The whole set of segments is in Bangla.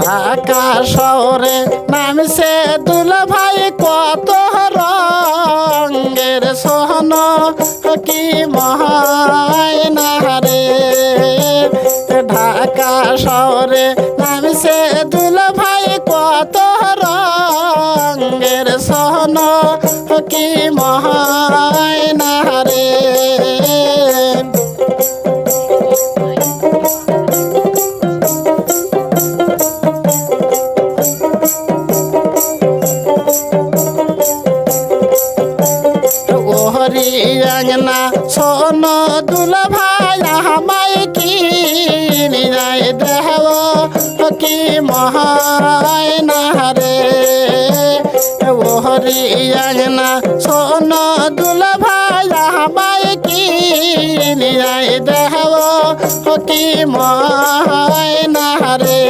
ঢাকা শহরে নামছে দুল ভাই কত রঙের সোহন, কি মহায়না রে ঢাকা শহরে নামছে দুল ভাই কত রঙের সোহন, কি মহায়না কি মহায় না রে ওহরি আঙনা সোন দুল ভাই আমায় কি নিরাই দেহব কি মহায় না রে।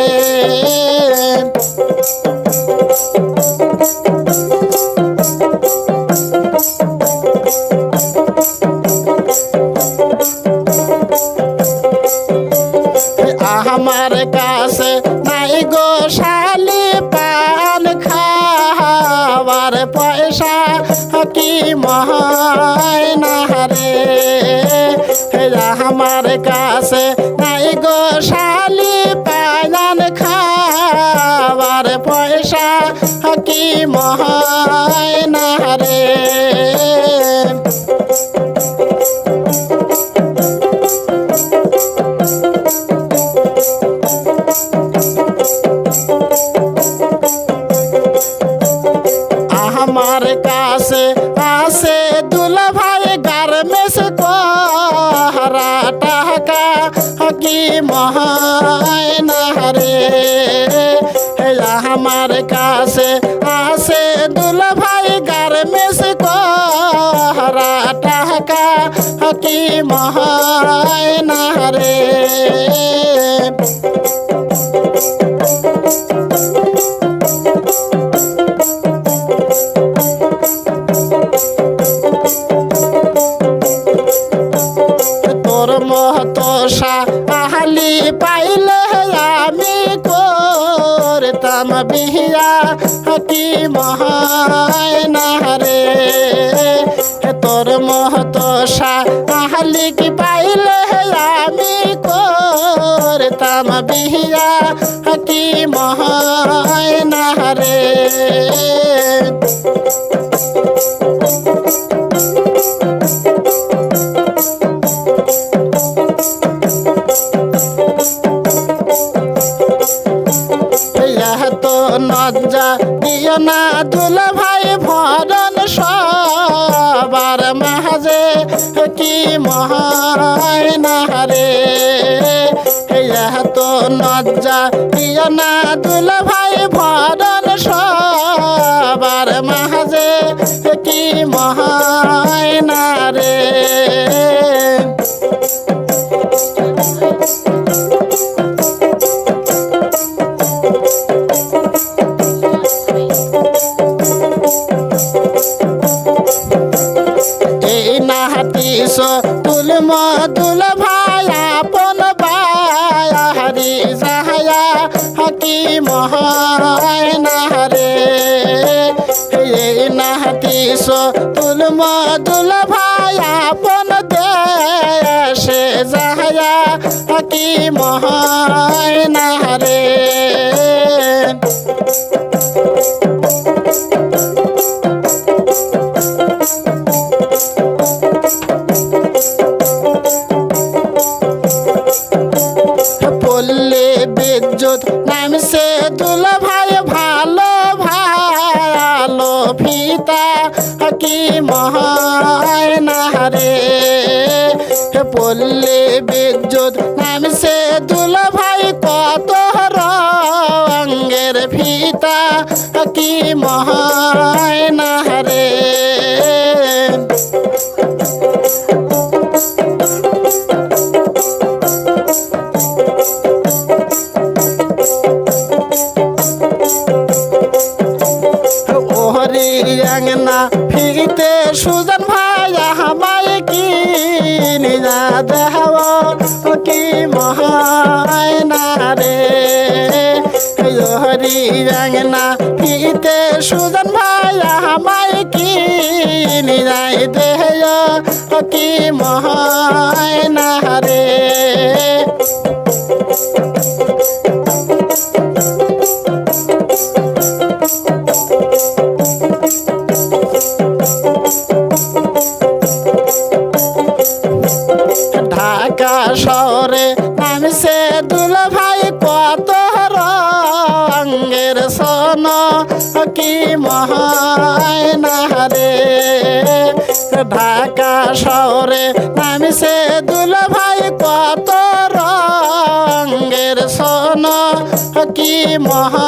আমার কাছে মহায় না রে আমার কাছে নাই গো শালি পান খাবার পয়সা কি মহায় না কি মহায় না রে আমার কাছে আসে দুলা ভাই গার্মেন্টস করা টাকা কি মহায় না রে করতাম বিহিয়া অতি মহায় না রে তোর মহতো আহলি কি পাইলে আমি করতাম বিহিয়া অতি মহায় কি মহায় না রে ইহ তো নজ্জা প্রিয় না দুল ভাই ভরন নাহাতিস তুল মধুল ভাই, আপন বায়ারি যাহায়া হাকি মহায় নারে এই নাহাতিস তুল মধুল ভাই, আপন দেশে যাহায়া হাকি মহায় মহায় না রে পল্লে বিদ্যুৎ নামছে দুল ভাই কত রঙ্গের ফিতা কি মহায় কি মহায়না রে হরি রঙনা ফিতে সুজন ভাই আমায় কি নিরাই দেহ কি মহায়না রে ঢাকা দুল ভাই, কত রঙের সোন, কি মহায়না রে? ঢাকা শহরে নামছে দুলা ভাই, কত রঙের সোন, কি মহা